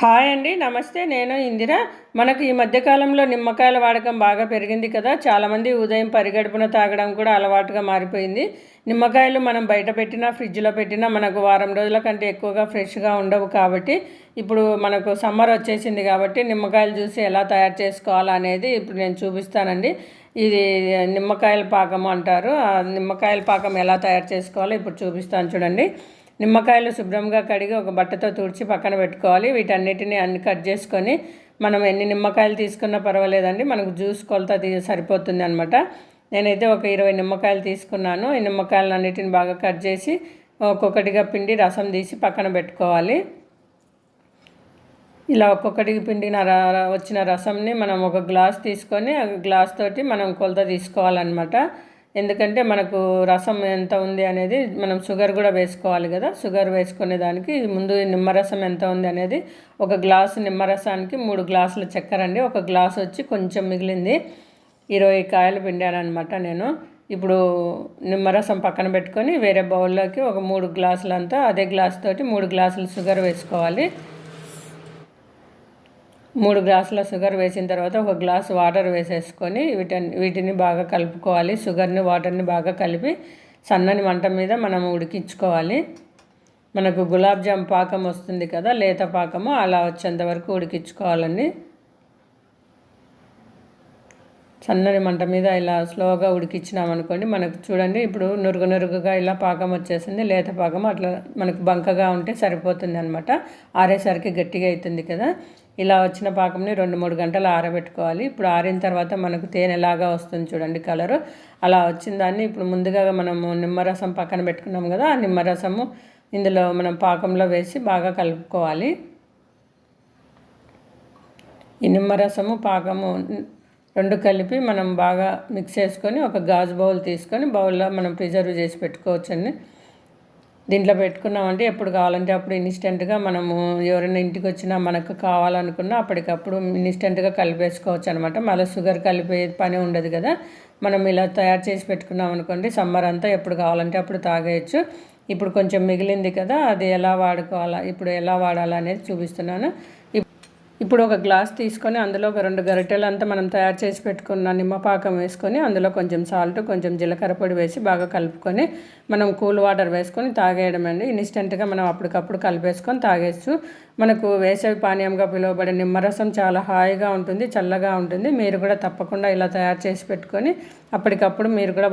Hi అండి నమస్తే నేను ఇందిర. మనకు ఈ మధ్యకాలంలో నిమ్మకాయల వాడకం బాగా పెరిగింది కదా చాలామంది ఉదయం పరిగడుపున తాగడం కూడా అలవాటుగా మారిపోయింది. నిమ్మకాయలు మనం బయట పెట్టినా ఫ్రిడ్జ్లో పెట్టినా మనకు వారం రోజుల కంటే ఎక్కువగా ఫ్రెష్గా ఉండవు కాబట్టి ఇప్పుడు మనకు సమ్మర్ వచ్చేసింది కాబట్టి నిమ్మకాయలు చూసి ఎలా తయారు చేసుకోవాలనేది ఇప్పుడు నేను చూపిస్తానండి. ఇది నిమ్మకాయల పాకం అంటారు. ఆ నిమ్మకాయల పాకం ఎలా తయారు చేసుకోవాలో ఇప్పుడు చూపిస్తాను చూడండి. నిమ్మకాయలు శుభ్రంగా కడిగి ఒక బట్టతో తుడిచి పక్కన పెట్టుకోవాలి. వీటన్నిటిని అన్ని కట్ చేసుకొని మనం ఎన్ని నిమ్మకాయలు తీసుకున్నా పర్వాలేదండి. మనకు జ్యూస్ కొలత సరిపోతుంది అనమాట నేనైతే ఒక ఇరవై నిమ్మకాయలు తీసుకున్నాను. ఈ నిమ్మకాయలు అన్నిటిని బాగా కట్ చేసి ఒక్కొక్కటిగా పిండి రసం తీసి పక్కన పెట్టుకోవాలి. ఇలా ఒక్కొక్కటికి పిండిన వచ్చిన రసంని మనం ఒక గ్లాస్ తీసుకొని ఆ గ్లాస్ తోటి మనం కొలత తీసుకోవాలన్నమాట. ఎందుకంటే మనకు రసం ఎంత ఉంది అనేది మనం షుగర్ కూడా వేసుకోవాలి కదా. షుగర్ వేసుకునే దానికి ముందు నిమ్మరసం ఎంత ఉంది అనేది ఒక గ్లాసు నిమ్మరసానికి మూడు గ్లాసుల చక్కెర అండి. ఒక గ్లాస్ వచ్చి కొంచెం మిగిలింది. ఇరవై కాయలు అనమాట నేను. ఇప్పుడు నిమ్మరసం పక్కన పెట్టుకొని వేరే బౌల్లోకి ఒక మూడు గ్లాసులంతా అదే గ్లాస్ తోటి మూడు గ్లాసులు షుగర్ వేసుకోవాలి. మూడు గ్లాసుల షుగర్ వేసిన తర్వాత ఒక గ్లాస్ వాటర్ వేసేసుకొని వీటిని వీటిని బాగా కలుపుకోవాలి. షుగర్ని వాటర్ని బాగా కలిపి సన్నని మంట మీద మనం ఉడికించుకోవాలి. మనకు గులాబ్ జామ్ పాకం వస్తుంది కదా లేత పాకము అలా వచ్చేంత వరకు ఉడికించుకోవాలండి. సన్నని మంట మీద ఇలా స్లోగా ఉడికించినాం అనుకోండి మనకు చూడండి ఇప్పుడు నురుగు నురుగుగా ఇలా పాకం వచ్చేసింది లేత పాకం అట్లా మనకు బంకగా ఉంటే సరిపోతుంది అనమాట ఆరేసరికి గట్టిగా అవుతుంది కదా. ఇలా వచ్చిన పాకంని రెండు మూడు గంటలు ఆరబెట్టుకోవాలి. ఇప్పుడు ఆరిన తర్వాత మనకు తేనెలాగా వస్తుంది చూడండి కలరు. అలా వచ్చిన దాన్ని ఇప్పుడు ముందుగా మనము నిమ్మరసం పక్కన పెట్టుకున్నాం కదా ఆ నిమ్మరసము ఇందులో మనం పాకంలో వేసి బాగా కలుపుకోవాలి. ఈ నిమ్మరసము పాకము రెండు కలిపి మనం బాగా మిక్స్ చేసుకొని ఒక గాజు బౌల్ తీసుకొని బౌల్లో మనం ప్రిజర్వ్ చేసి పెట్టుకోవచ్చండి. దీంట్లో పెట్టుకున్నామంటే ఎప్పుడు కావాలంటే అప్పుడు ఇన్స్టెంట్గా మనము ఎవరైనా ఇంటికి వచ్చినా మనకు కావాలనుకున్నా అప్పటికప్పుడు ఇన్స్టెంట్గా కలిపేసుకోవచ్చు అనమాట మళ్ళీ షుగర్ కలిపే పని ఉండదు కదా. మనం ఇలా తయారు చేసి పెట్టుకున్నాం అనుకోండి సమ్మర్ అంతా ఎప్పుడు కావాలంటే అప్పుడు తాగేయచ్చు. ఇప్పుడు కొంచెం మిగిలింది కదా అది ఎలా వాడుకోవాలా ఇప్పుడు ఎలా వాడాలా అనేది చూపిస్తున్నాను. ఇప్పుడు ఒక గ్లాస్ తీసుకొని అందులో ఒక రెండు గరిటెలు అంతా మనం తయారు చేసి పెట్టుకున్న నిమ్మపాకం వేసుకొని అందులో కొంచెం సాల్ట్ కొంచెం జీలకర్ర పొడి వేసి బాగా కలుపుకొని మనం కూల్ వాటర్ వేసుకొని తాగేయడం అండి ఇన్స్టెంట్గా మనం అప్పటికప్పుడు కలిపేసుకొని తాగేచ్చు మనకు వేసవి పానీయంగా పిలువబడే నిమ్మరసం చాలా హాయిగా ఉంటుంది చల్లగా ఉంటుంది. మీరు కూడా తప్పకుండా ఇలా తయారు చేసి పెట్టుకొని అప్పటికప్పుడు మీరు కూడా